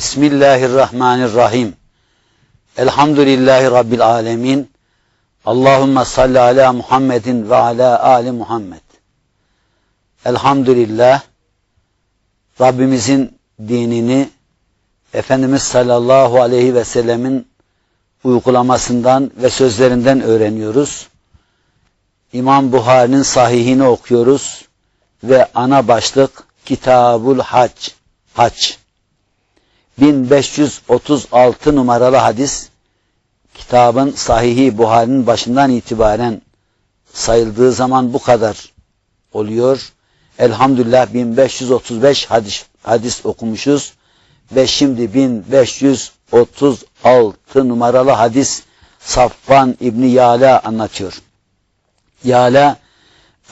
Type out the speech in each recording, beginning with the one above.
Bismillahirrahmanirrahim. Elhamdülillahi Rabbil alemin. Allahümme salli ala Muhammedin ve ala ali Muhammed. Elhamdülillah Rabbimizin dinini Efendimiz sallallahu aleyhi ve sellemin uygulamasından ve sözlerinden öğreniyoruz. İmam Buhari'nin sahihini okuyoruz ve ana başlık Kitabul Hac. Hac. 1536 numaralı hadis kitabın sahihi Buhari'nin başından itibaren sayıldığı zaman bu kadar oluyor. Elhamdülillah 1535 hadis, hadis okumuşuz ve şimdi 1536 numaralı hadis Safvan İbni Yala anlatıyor. Yala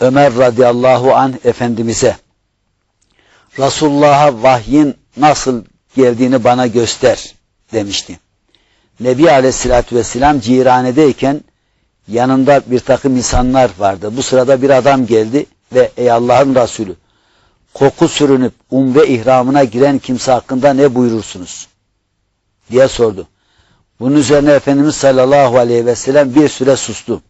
Ömer radıyallahu anh Efendimiz'e Resulullah'a vahyin nasıl geldiğini bana göster demişti. Nebi Aleyhisselatü Vesselam ciranedeyken yanında bir takım insanlar vardı. Bu sırada bir adam geldi ve ey Allah'ın Resulü koku sürünüp umre ihramına giren kimse hakkında ne buyurursunuz? diye sordu. Bunun üzerine Efendimiz sallallahu aleyhi ve sellem bir süre sustu.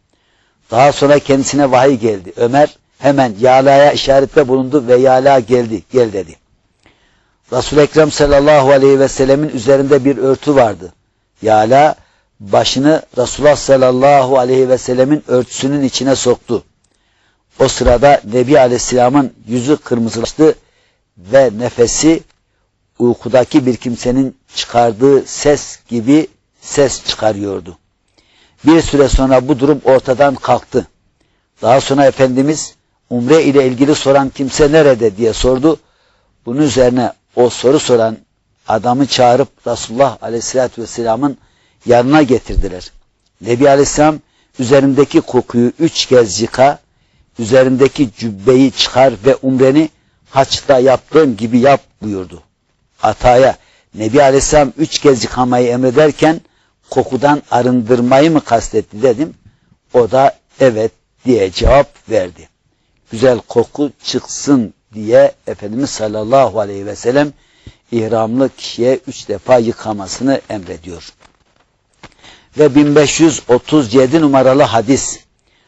Daha sonra kendisine vahiy geldi. Ömer hemen Yala'ya işarette bulundu ve Yala geldi, gel dedi. Resul-i Ekrem sallallahu aleyhi ve sellemin üzerinde bir örtü vardı. Yala başını Resulullah sallallahu aleyhi ve sellemin örtüsünün içine soktu. O sırada Nebi aleyhisselamın yüzü kırmızılaştı ve nefesi uykudaki bir kimsenin çıkardığı ses gibi ses çıkarıyordu. Bir süre sonra bu durum ortadan kalktı. Daha sonra Efendimiz umre ile ilgili soran kimse nerede diye sordu. Bunun üzerine o soru soran adamı çağırıp Resulullah Aleyhisselatü Vesselam'ın yanına getirdiler. Nebi Aleyhisselam üzerindeki kokuyu üç kez yıka, üzerindeki cübbeyi çıkar ve umreni haçta yaptığın gibi yap buyurdu. Ataya Nebi Aleyhisselam üç kez yıkamayı emrederken kokudan arındırmayı mı kastetti dedim. O da evet diye cevap verdi. Güzel koku çıksın diye Efendimiz sallallahu aleyhi ve sellem ihramlı kişiye üç defa yıkamasını emrediyor. Ve 1537 numaralı hadis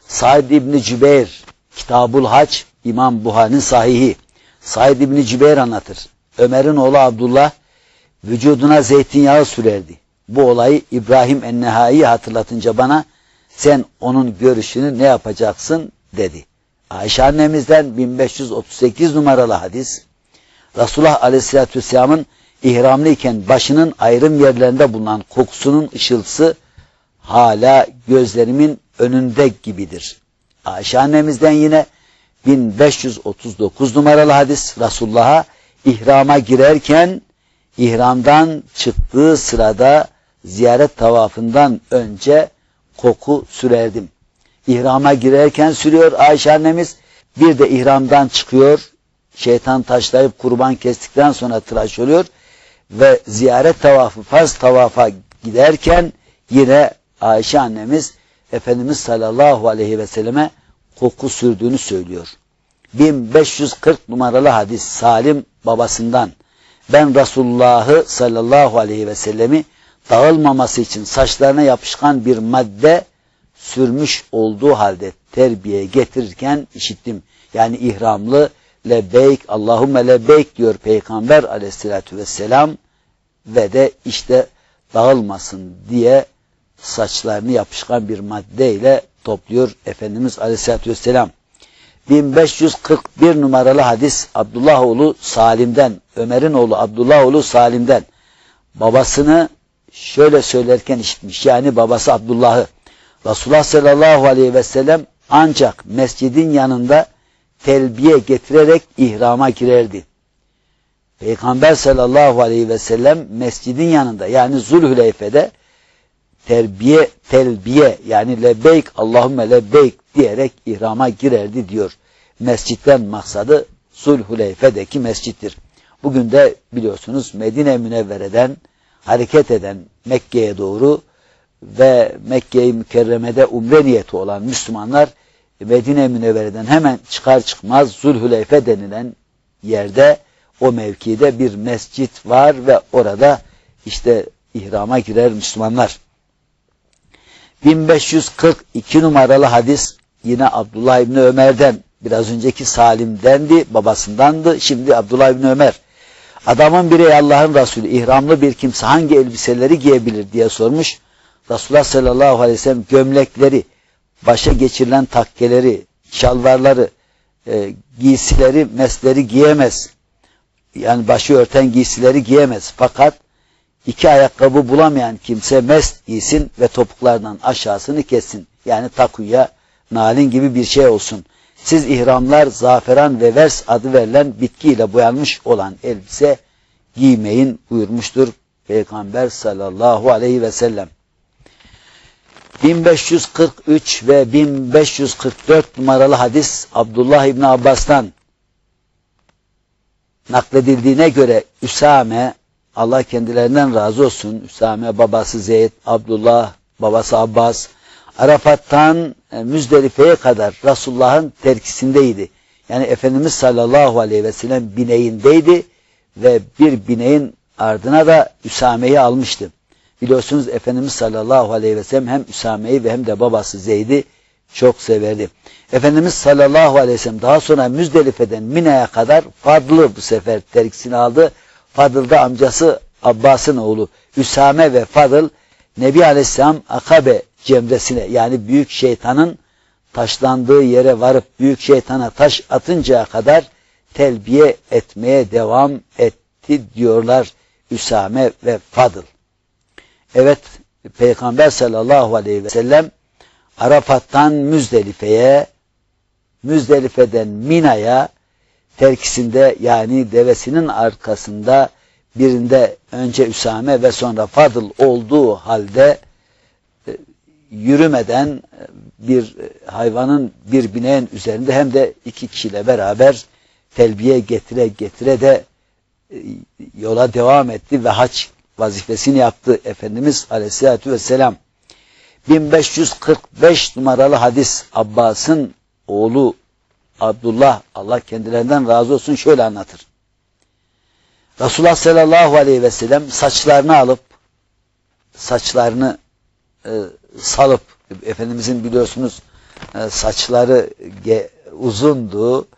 Said İbni Cübeyr Kitabul Hac İmam Buhari'nin sahihi Said İbni Cübeyr anlatır. Ömer'in oğlu Abdullah vücuduna zeytinyağı sürerdi. Bu olayı İbrahim Ennehai'yi hatırlatınca bana sen onun görüşünü ne yapacaksın dedi. Ayşe annemizden 1538 numaralı hadis Resulullah Aleyhisselatü Vesselam'ın ihramlıyken başının ayrım yerlerinde bulunan kokusunun ışıltısı hala gözlerimin önünde gibidir. Ayşe annemizden yine 1539 numaralı hadis Resulullah'a ihrama girerken ihramdan çıktığı sırada ziyaret tavafından önce koku sürerdim. İhrama girerken sürüyor Ayşe annemiz. Bir de ihramdan çıkıyor. Şeytan taşlayıp kurban kestikten sonra tıraş oluyor. Ve ziyaret tavafı, farz tavafa giderken yine Ayşe annemiz Efendimiz sallallahu aleyhi ve selleme koku sürdüğünü söylüyor. 1540 numaralı hadis Salim babasından ben Resulullah'ı sallallahu aleyhi ve sellemi dağılmaması için saçlarına yapışkan bir madde sürmüş olduğu halde terbiye getirirken işittim. Yani ihramlı lebeyk Allahümme lebeyk diyor Peygamber aleyhissalatü vesselam ve de işte dağılmasın diye saçlarını yapışkan bir maddeyle topluyor Efendimiz aleyhissalatü vesselam. 1541 numaralı hadis Abdullah oğlu Salim'den, Ömer'in oğlu Abdullah oğlu Salim'den babasını şöyle söylerken işitmiş. Yani babası Abdullah'ı Resulullah sallallahu aleyhi ve sellem ancak mescidin yanında telbiye getirerek ihrama girerdi. Peygamber sallallahu aleyhi ve sellem mescidin yanında yani Zulhüleyfe'de terbiye, telbiye yani lebeyk Allahümme lebeyk diyerek ihrama girerdi diyor. Mescitten maksadı Zulhüleyfe'deki mescittir. Bugün de biliyorsunuz Medine Münevvere'den hareket eden Mekke'ye doğru ve Mekke-i Mükerreme'de umre niyeti olan Müslümanlar Medine Münevvere'den hemen çıkar çıkmaz Zulhüleyfe denilen yerde o mevkide bir mescit var ve orada işte ihrama girer Müslümanlar. 1542 numaralı hadis yine Abdullah İbni Ömer'den biraz önceki Salim'dendi babasındandı şimdi Abdullah İbni Ömer. Adamın biri Allah'ın Resulü ihramlı bir kimse hangi elbiseleri giyebilir? diye sormuş Resulullah sallallahu aleyhi ve sellem gömlekleri başa geçirilen takkeleri şalvarları e, giysileri mesleri giyemez yani başı örten giysileri giyemez fakat iki ayakkabı bulamayan kimse mest giysin ve topuklardan aşağısını kessin. Yani takuya, nalin gibi bir şey olsun. Siz ihramlar zaferan ve vers adı verilen bitkiyle boyanmış olan elbise giymeyin buyurmuştur Peygamber sallallahu aleyhi ve sellem. 1543 ve 1544 numaralı hadis Abdullah İbni Abbas'tan nakledildiğine göre Üsame Allah kendilerinden razı olsun. Üsame babası Zeyd, Abdullah babası Abbas. Arafat'tan e, Müzdelife'ye kadar Resulullah'ın terkisindeydi. Yani Efendimiz sallallahu aleyhi ve sellem bineğindeydi ve bir bineğin ardına da Üsame'yi almıştı. Biliyorsunuz Efendimiz sallallahu aleyhi ve sellem hem Üsame'yi ve hem de babası Zeyd'i çok severdi. Efendimiz sallallahu aleyhi ve sellem daha sonra Müzdelife'den Mina'ya kadar Fadlı bu sefer terkisini aldı. Fadıl da amcası Abbas'ın oğlu Üsame ve Fadıl Nebi Aleyhisselam Akabe cemresine yani büyük şeytanın taşlandığı yere varıp büyük şeytana taş atıncaya kadar telbiye etmeye devam etti diyorlar Üsame ve Fadıl. Evet Peygamber sallallahu aleyhi ve sellem Arafat'tan Müzdelife'ye Müzdelife'den Mina'ya terkisinde yani devesinin arkasında birinde önce Üsame ve sonra Fadıl olduğu halde e, yürümeden e, bir hayvanın bir bineğin üzerinde hem de iki kişiyle beraber telbiye getire getire de e, yola devam etti ve haç vazifesini yaptı Efendimiz Aleyhisselatü Vesselam. 1545 numaralı hadis Abbas'ın oğlu Abdullah Allah kendilerinden razı olsun şöyle anlatır. Resulullah sallallahu aleyhi ve sellem saçlarını alıp saçlarını e, salıp Efendimizin biliyorsunuz e, saçları ge, uzundu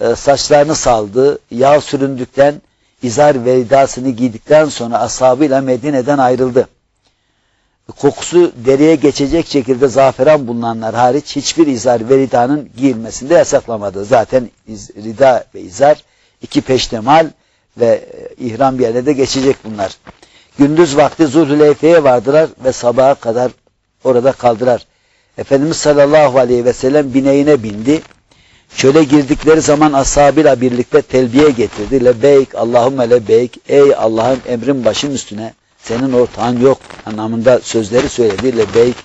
e, saçlarını saldı yağ süründükten izar veridasını giydikten sonra ashabıyla Medine'den ayrıldı kokusu deriye geçecek şekilde zaferan bulunanlar hariç hiçbir izar veridanın giyilmesinde yasaklamadı. Zaten iz, rida ve izar iki peştemal ve e, ihram yerine de geçecek bunlar. Gündüz vakti Zulhüleyfe'ye vardılar ve sabaha kadar orada kaldılar. Efendimiz sallallahu aleyhi ve sellem bineğine bindi. Çöle girdikleri zaman ashabıyla birlikte telbiye getirdi. Lebeyk, Allahümme lebeyk, ey Allah'ın emrin başın üstüne senin ortağın yok anlamında sözleri söyledi. Lebeyk,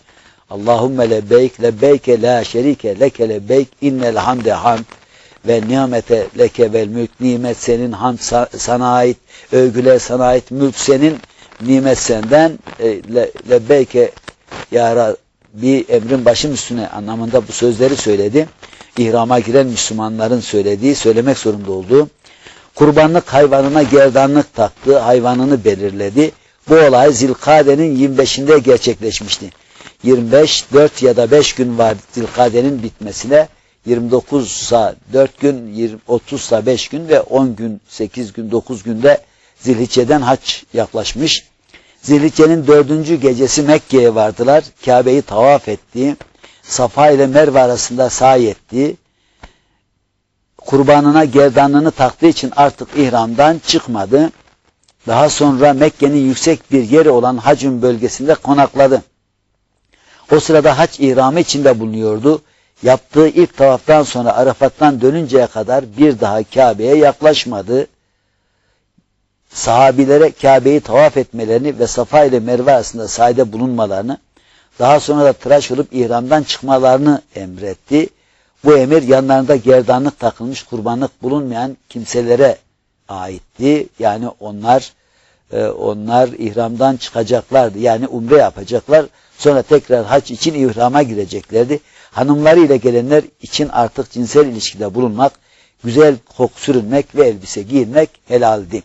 Allahümme lebeyk, lebeyke la şerike leke lebeyk, innel hamde hamd ve nimete leke vel mülk, nimet senin, hamd sana ait, övgüler sana ait, mülk senin, nimet senden, e, le, lebeyke ya Rabbi emrin başım üstüne anlamında bu sözleri söyledi. İhrama giren Müslümanların söylediği, söylemek zorunda olduğu, kurbanlık hayvanına gerdanlık taktı, hayvanını belirledi bu olay Zilkade'nin 25'inde gerçekleşmişti. 25, 4 ya da 5 gün var Zilkade'nin bitmesine. 29 sa 4 gün, 30 sa 5 gün ve 10 gün, 8 gün, 9 günde Zilhicce'den haç yaklaşmış. Zilhicce'nin dördüncü gecesi Mekke'ye vardılar. Kabe'yi tavaf etti. Safa ile Merve arasında sahi etti. Kurbanına gerdanlığını taktığı için artık ihramdan çıkmadı. Daha sonra Mekke'nin yüksek bir yeri olan Hacun bölgesinde konakladı. O sırada hac ihramı içinde bulunuyordu. Yaptığı ilk tavaftan sonra Arafat'tan dönünceye kadar bir daha Kabe'ye yaklaşmadı. Sahabilere Kabe'yi tavaf etmelerini ve Safa ile Merve arasında sahide bulunmalarını, daha sonra da tıraş olup ihramdan çıkmalarını emretti. Bu emir yanlarında gerdanlık takılmış kurbanlık bulunmayan kimselere aitti. Yani onlar e, onlar ihramdan çıkacaklardı. Yani umre yapacaklar. Sonra tekrar hac için ihrama gireceklerdi. Hanımları ile gelenler için artık cinsel ilişkide bulunmak güzel koku sürünmek ve elbise giyinmek helaldi.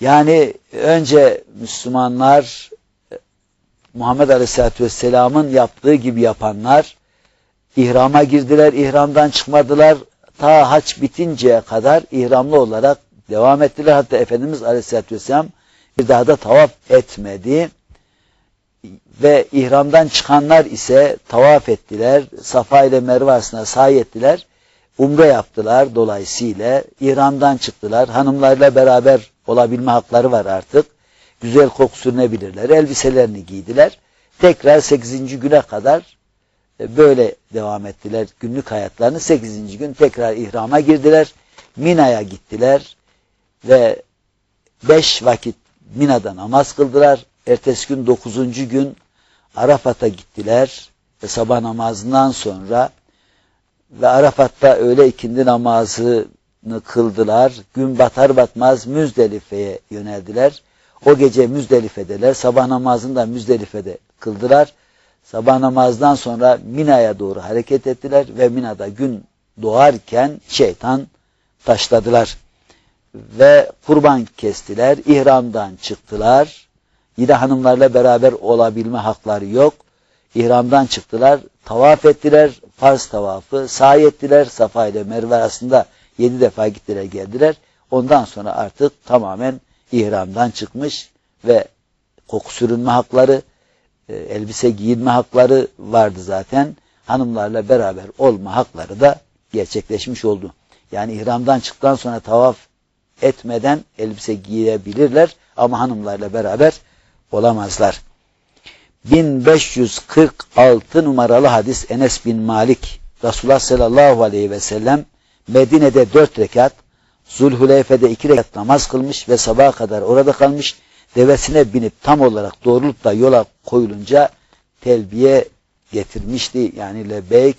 Yani önce Müslümanlar Muhammed Aleyhisselatü Vesselam'ın yaptığı gibi yapanlar ihrama girdiler, ihramdan çıkmadılar. Ta haç bitinceye kadar ihramlı olarak devam ettiler. Hatta Efendimiz Aleyhisselatü Vesselam bir daha da tavaf etmedi. Ve ihramdan çıkanlar ise tavaf ettiler. Safa ile Merve arasında sahi ettiler. Umre yaptılar dolayısıyla. ihramdan çıktılar. Hanımlarla beraber olabilme hakları var artık. Güzel koku sürünebilirler. Elbiselerini giydiler. Tekrar 8. güne kadar e, böyle devam ettiler günlük hayatlarını. 8. gün tekrar ihrama girdiler. Mina'ya gittiler ve 5 vakit Mina'da namaz kıldılar. Ertesi gün 9. gün Arafat'a gittiler. Ve sabah namazından sonra ve Arafat'ta öğle ikindi namazını kıldılar. Gün batar batmaz Müzdelife'ye yöneldiler. O gece Müzdelife'deler. Sabah namazını da Müzdelife'de kıldılar. Sabah namazdan sonra Mina'ya doğru hareket ettiler ve Mina'da gün doğarken şeytan taşladılar. Ve kurban kestiler, ihramdan çıktılar. Yine hanımlarla beraber olabilme hakları yok. İhramdan çıktılar, tavaf ettiler, farz tavafı, sahi ettiler, Safa ile Merve arasında yedi defa gittiler geldiler. Ondan sonra artık tamamen ihramdan çıkmış ve koku sürünme hakları, e, elbise giyinme hakları vardı zaten. Hanımlarla beraber olma hakları da gerçekleşmiş oldu. Yani ihramdan çıktıktan sonra tavaf etmeden elbise giyebilirler ama hanımlarla beraber olamazlar. 1546 numaralı hadis Enes bin Malik Resulullah sallallahu aleyhi ve sellem Medine'de dört rekat Zulhuleyfe'de iki rekat namaz kılmış ve sabaha kadar orada kalmış devesine binip tam olarak doğrulukla yola koyulunca telbiye getirmişti. Yani lebeyk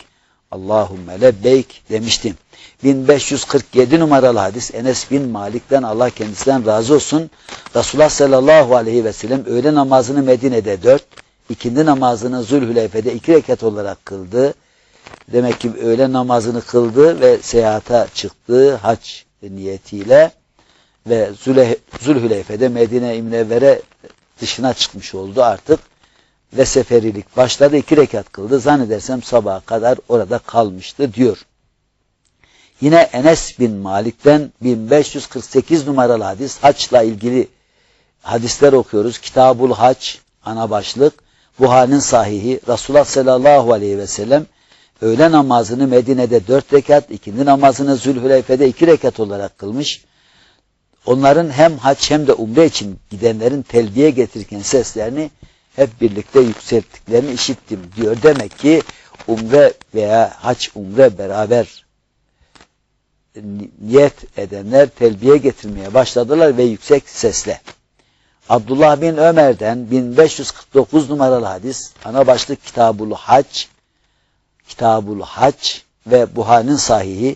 Allahümme lebeyk demiştim. 1547 numaralı hadis Enes bin Malik'ten Allah kendisinden razı olsun. Resulullah sallallahu aleyhi ve sellem öğle namazını Medine'de dört, ikindi namazını Zülhüleyfe'de iki rekat olarak kıldı. Demek ki öğle namazını kıldı ve seyahata çıktı hac niyetiyle ve Zülhüleyfe'de Medine-i Münevvere dışına çıkmış oldu artık ve seferilik başladı. İki rekat kıldı. Zannedersem sabaha kadar orada kalmıştı diyor. Yine Enes bin Malik'ten 1548 numaralı hadis. Haçla ilgili hadisler okuyoruz. Kitabul Haç ana başlık. Buhari'nin sahihi. Resulullah sallallahu aleyhi ve sellem öğle namazını Medine'de dört rekat, ikindi namazını Zülhüleyfe'de iki rekat olarak kılmış. Onların hem haç hem de umre için gidenlerin telbiye getirirken seslerini hep birlikte yükselttiklerini işittim diyor. Demek ki umre veya haç umre beraber niyet edenler telbiye getirmeye başladılar ve yüksek sesle. Abdullah bin Ömer'den 1549 numaralı hadis ana başlık Kitabul Hac Kitabul Hac ve Buhari'nin sahihi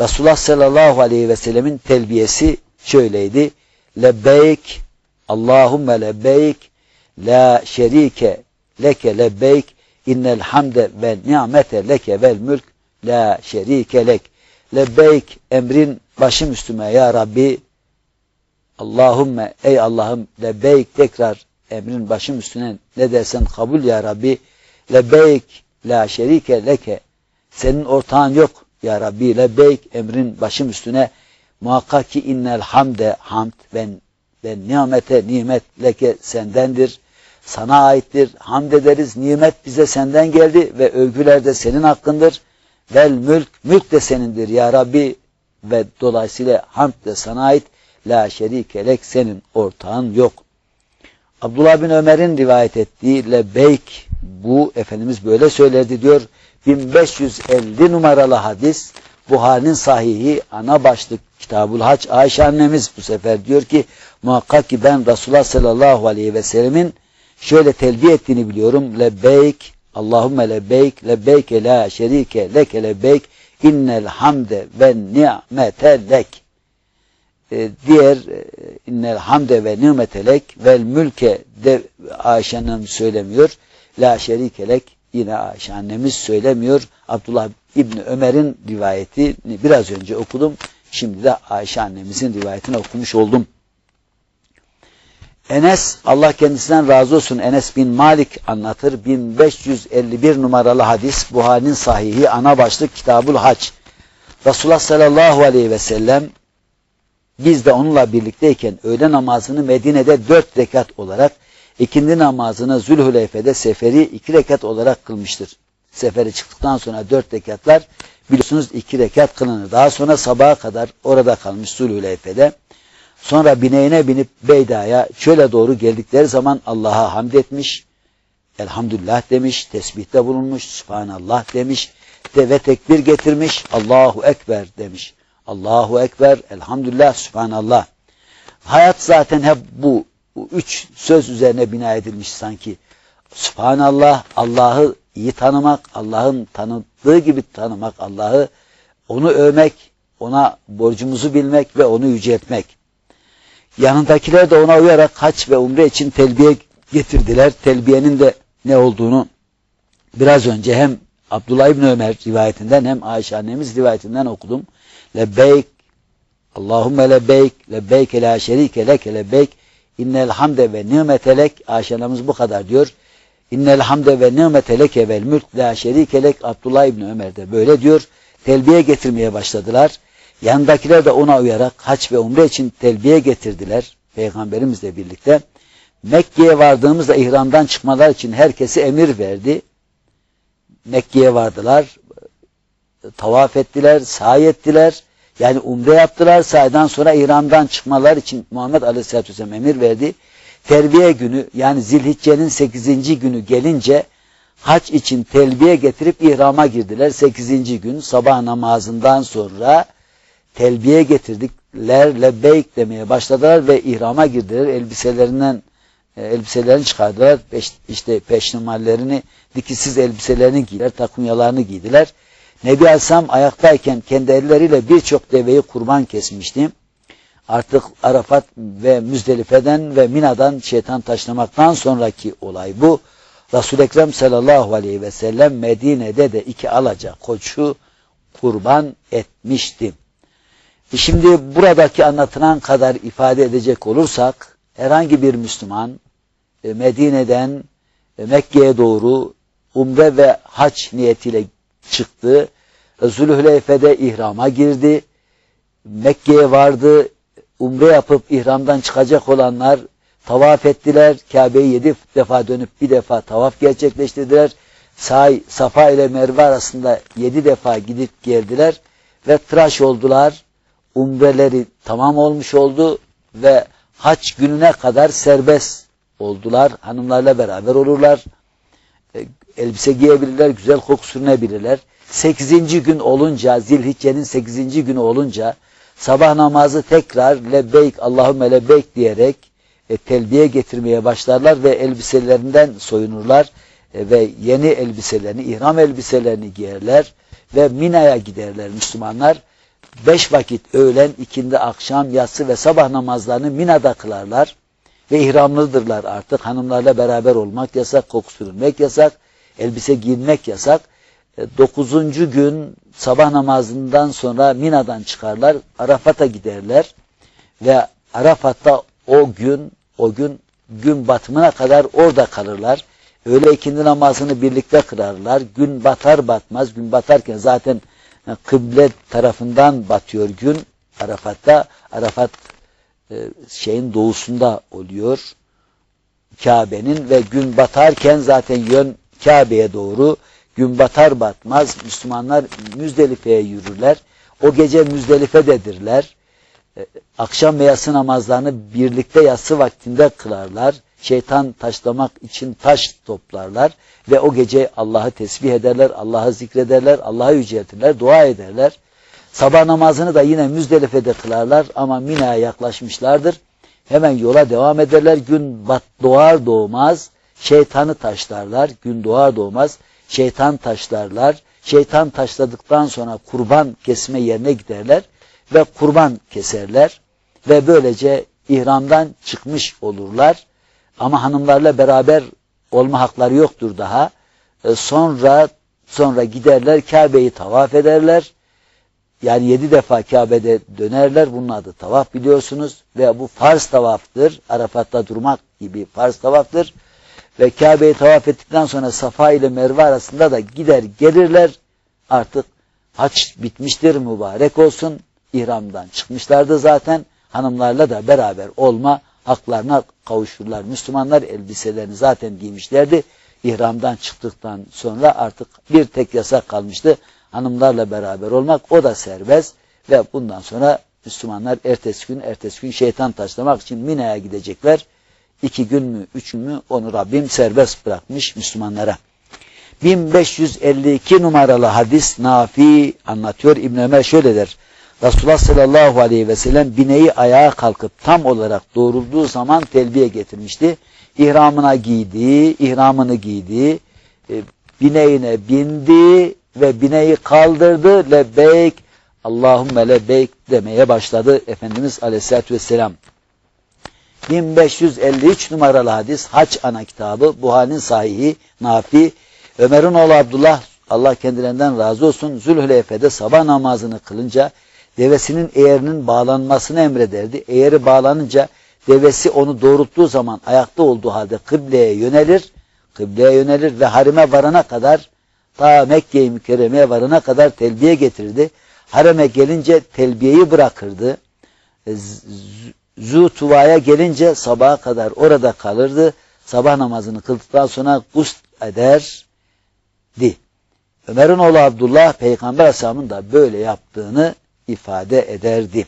Resulullah sallallahu aleyhi ve sellemin telbiyesi şöyleydi. Lebbeyk Allahümme lebbeyk la şerike leke lebbeyk innel hamde ve ni'mete leke vel mülk la şerike lek. Lebbeyk emrin başım üstüme ya Rabbi. Allahümme ey Allah'ım lebbeyk tekrar emrin başım üstüne ne dersen kabul ya Rabbi. Lebbeyk la şerike leke. Senin ortağın yok. Ya Rabbi lebbeyk emrin başım üstüne. Muhakkak ki innel hamde hamd ben ve nimete nimet leke sendendir. Sana aittir. Hamd ederiz. Nimet bize senden geldi ve övgüler de senin hakkındır. Vel mülk mülk de senindir ya Rabbi. Ve dolayısıyla hamd de sana ait. La şerike lek. Senin ortağın yok. Abdullah bin Ömer'in rivayet ettiği lebeyk bu Efendimiz böyle söylerdi diyor. 1550 numaralı hadis Buhari'nin sahihi ana başlık Kitabul Hac Ayşe annemiz bu sefer diyor ki muhakkak ki ben Resulullah sallallahu aleyhi ve sellemin şöyle telbiye ettiğini biliyorum. Lebbeyk Allahümme lebbeyk lebbeyke la şerike leke lebbeyk innel hamde ve ni'mete lek e, diğer e, innel hamde ve nimete lek vel mülke de Ayşe'nin söylemiyor la şerike lek yine Ayşe annemiz söylemiyor. Abdullah İbni Ömer'in rivayetini biraz önce okudum. Şimdi de Ayşe annemizin rivayetini okumuş oldum. Enes, Allah kendisinden razı olsun Enes bin Malik anlatır. 1551 numaralı hadis Buhari'nin sahihi ana başlık Kitabul Hac. Resulullah sallallahu aleyhi ve sellem biz de onunla birlikteyken öğle namazını Medine'de dört rekat olarak ikindi namazını Zülhüleyfe'de seferi iki rekat olarak kılmıştır. Seferi çıktıktan sonra dört rekatlar biliyorsunuz iki rekat kılınır. Daha sonra sabaha kadar orada kalmış Zülhüleyfe'de. Sonra bineğine binip Beyda'ya çöle doğru geldikleri zaman Allah'a hamd etmiş, elhamdülillah demiş, tesbihte bulunmuş, subhanallah demiş de ve tekbir getirmiş, Allahu Ekber demiş. Allahu Ekber, elhamdülillah, subhanallah. Hayat zaten hep bu, bu üç söz üzerine bina edilmiş sanki. Subhanallah, Allah'ı iyi tanımak, Allah'ın tanıdığı gibi tanımak, Allah'ı onu övmek, ona borcumuzu bilmek ve onu yüceltmek. Yanındakiler de ona uyarak haç ve umre için telbiye getirdiler. Telbiyenin de ne olduğunu biraz önce hem Abdullah İbni Ömer rivayetinden hem Ayşe annemiz rivayetinden okudum. Lebbeyk, Allahümme lebbeyk, lebbeyk la şerike leke lebbeyk, innel hamde ve nimete lek, Ayşe annemiz bu kadar diyor. İnnel hamde ve nimete leke vel mülk la şerike lek, Abdullah İbni Ömer de böyle diyor. Telbiye getirmeye başladılar. Yanındakiler de ona uyarak haç ve umre için telbiye getirdiler. Peygamberimizle birlikte. Mekke'ye vardığımızda ihramdan çıkmalar için herkese emir verdi. Mekke'ye vardılar. Tavaf ettiler, sahi ettiler. Yani umre yaptılar. Sahiden sonra ihramdan çıkmalar için Muhammed Aleyhisselatü Vesselam emir verdi. Terbiye günü yani Zilhicce'nin 8. günü gelince haç için telbiye getirip ihrama girdiler. 8. gün sabah namazından sonra telbiye getirdikler, lebbeyk demeye başladılar ve ihrama girdiler. Elbiselerinden e, elbiselerini çıkardılar. İşte peşnimallerini, dikisiz elbiselerini giydiler, takunyalarını giydiler. Nebi Aleyhisselam ayaktayken kendi elleriyle birçok deveyi kurban kesmişti. Artık Arafat ve Müzdelife'den ve Mina'dan şeytan taşlamaktan sonraki olay bu. Resul-i Ekrem sallallahu aleyhi ve sellem Medine'de de iki alaca koçu kurban etmişti. E şimdi buradaki anlatılan kadar ifade edecek olursak herhangi bir Müslüman e, Medine'den e, Mekke'ye doğru umre ve haç niyetiyle çıktı. Zülhüleyfe'de ihrama girdi. Mekke'ye vardı. Umre yapıp ihramdan çıkacak olanlar tavaf ettiler. Kabe'yi yedi defa dönüp bir defa tavaf gerçekleştirdiler. Say, Safa ile Merve arasında yedi defa gidip geldiler ve tıraş oldular umreleri tamam olmuş oldu ve haç gününe kadar serbest oldular. Hanımlarla beraber olurlar. Elbise giyebilirler, güzel koku sürünebilirler. Sekizinci gün olunca, Zilhicce'nin sekizinci günü olunca sabah namazı tekrar lebbeyk, Allahümme lebbeyk diyerek e, telbiye getirmeye başlarlar ve elbiselerinden soyunurlar e, ve yeni elbiselerini, ihram elbiselerini giyerler ve Mina'ya giderler Müslümanlar beş vakit öğlen, ikindi, akşam, yatsı ve sabah namazlarını Mina'da kılarlar ve ihramlıdırlar artık. Hanımlarla beraber olmak yasak, koku sürülmek yasak, elbise giyinmek yasak. E, dokuzuncu gün sabah namazından sonra Mina'dan çıkarlar, Arafat'a giderler ve Arafat'ta o gün, o gün gün batımına kadar orada kalırlar. Öğle ikindi namazını birlikte kılarlar. Gün batar batmaz, gün batarken zaten yani kıble tarafından batıyor gün Arafat'ta. Arafat e, şeyin doğusunda oluyor. Kabe'nin ve gün batarken zaten yön Kabe'ye doğru gün batar batmaz Müslümanlar Müzdelife'ye yürürler. O gece Müzdelife'dedirler. E, akşam ve yatsı namazlarını birlikte yatsı vaktinde kılarlar şeytan taşlamak için taş toplarlar ve o gece Allah'ı tesbih ederler, Allah'ı zikrederler, Allah'ı yüceltirler, dua ederler. Sabah namazını da yine Müzdelife'de kılarlar ama Mina'ya yaklaşmışlardır. Hemen yola devam ederler. Gün bat doğar doğmaz şeytanı taşlarlar. Gün doğar doğmaz şeytan taşlarlar. Şeytan taşladıktan sonra kurban kesme yerine giderler ve kurban keserler ve böylece ihramdan çıkmış olurlar. Ama hanımlarla beraber olma hakları yoktur daha. E, sonra sonra giderler Kabe'yi tavaf ederler. Yani yedi defa Kabe'de dönerler. Bunun adı tavaf biliyorsunuz. Ve bu farz tavaftır. Arafat'ta durmak gibi farz tavaftır. Ve Kabe'yi tavaf ettikten sonra Safa ile Merve arasında da gider gelirler. Artık haç bitmiştir mübarek olsun. İhramdan çıkmışlardı zaten. Hanımlarla da beraber olma haklarına kavuşurlar. Müslümanlar elbiselerini zaten giymişlerdi. İhramdan çıktıktan sonra artık bir tek yasak kalmıştı. Hanımlarla beraber olmak o da serbest ve bundan sonra Müslümanlar ertesi gün ertesi gün şeytan taşlamak için Mina'ya gidecekler. İki gün mü, üç mü onu Rabbim serbest bırakmış Müslümanlara. 1552 numaralı hadis Nafi anlatıyor. İbn Ömer şöyle der. Resulullah sallallahu aleyhi ve sellem bineği ayağa kalkıp tam olarak doğrulduğu zaman telbiye getirmişti. İhramına giydi, ihramını giydi, e, bineğine bindi ve bineği kaldırdı. Lebbeyk, Allahümme lebbeyk demeye başladı Efendimiz aleyhissalatü vesselam. 1553 numaralı hadis Haç ana kitabı Buhari'nin sahihi Nafi Ömer'in oğlu Abdullah Allah kendilerinden razı olsun Zülhüleyfe'de sabah namazını kılınca devesinin eğerinin bağlanmasını emrederdi. Eğeri bağlanınca devesi onu doğrulttuğu zaman ayakta olduğu halde kıbleye yönelir. Kıbleye yönelir ve harime varana kadar ta Mekke-i Mükerreme'ye varana kadar telbiye getirirdi. Hareme gelince telbiyeyi bırakırdı. E, Zutuva'ya gelince sabaha kadar orada kalırdı. Sabah namazını kıldıktan sonra gusl ederdi. Ömer'in oğlu Abdullah Peygamber Aleyhisselam'ın da böyle yaptığını ifade ederdi.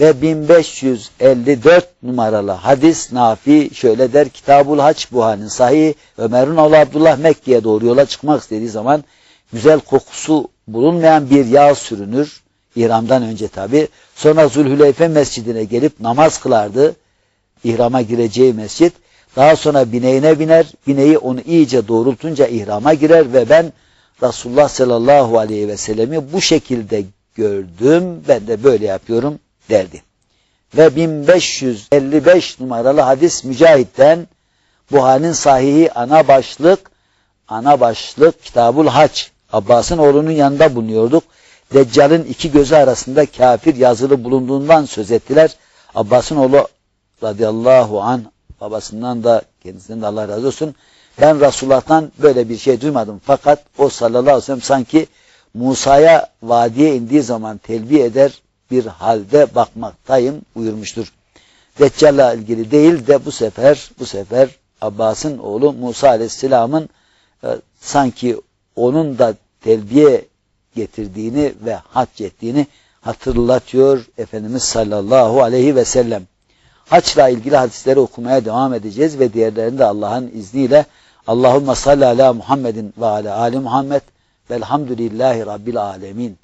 Ve 1554 numaralı hadis Nafi şöyle der. Kitabul Haç Buhari'nin sahih Ömer'in oğlu Abdullah Mekke'ye doğru yola çıkmak istediği zaman güzel kokusu bulunmayan bir yağ sürünür. İhramdan önce tabi. Sonra Zülhüleyfe mescidine gelip namaz kılardı. İhrama gireceği mescit. Daha sonra bineğine biner. Bineği onu iyice doğrultunca ihrama girer ve ben Resulullah sallallahu aleyhi ve sellemi bu şekilde gördüm. Ben de böyle yapıyorum derdi. Ve 1555 numaralı hadis Mücahit'ten Buhari'nin sahihi ana başlık ana başlık Kitabul Haç Abbas'ın oğlunun yanında bulunuyorduk. Deccal'in iki gözü arasında kafir yazılı bulunduğundan söz ettiler. Abbas'ın oğlu radıyallahu an babasından da kendisinden de Allah razı olsun. Ben Resulullah'tan böyle bir şey duymadım. Fakat o sallallahu aleyhi ve sellem sanki Musa'ya vadiye indiği zaman telbiye eder bir halde bakmaktayım buyurmuştur. Deccal'la ilgili değil de bu sefer bu sefer Abbas'ın oğlu Musa Aleyhisselam'ın e, sanki onun da telbiye getirdiğini ve hac ettiğini hatırlatıyor Efendimiz sallallahu aleyhi ve sellem. Haçla ilgili hadisleri okumaya devam edeceğiz ve diğerlerini de Allah'ın izniyle Allahümme salli ala Muhammedin ve ala ali Muhammed velhamdülillahi rabbil alemin.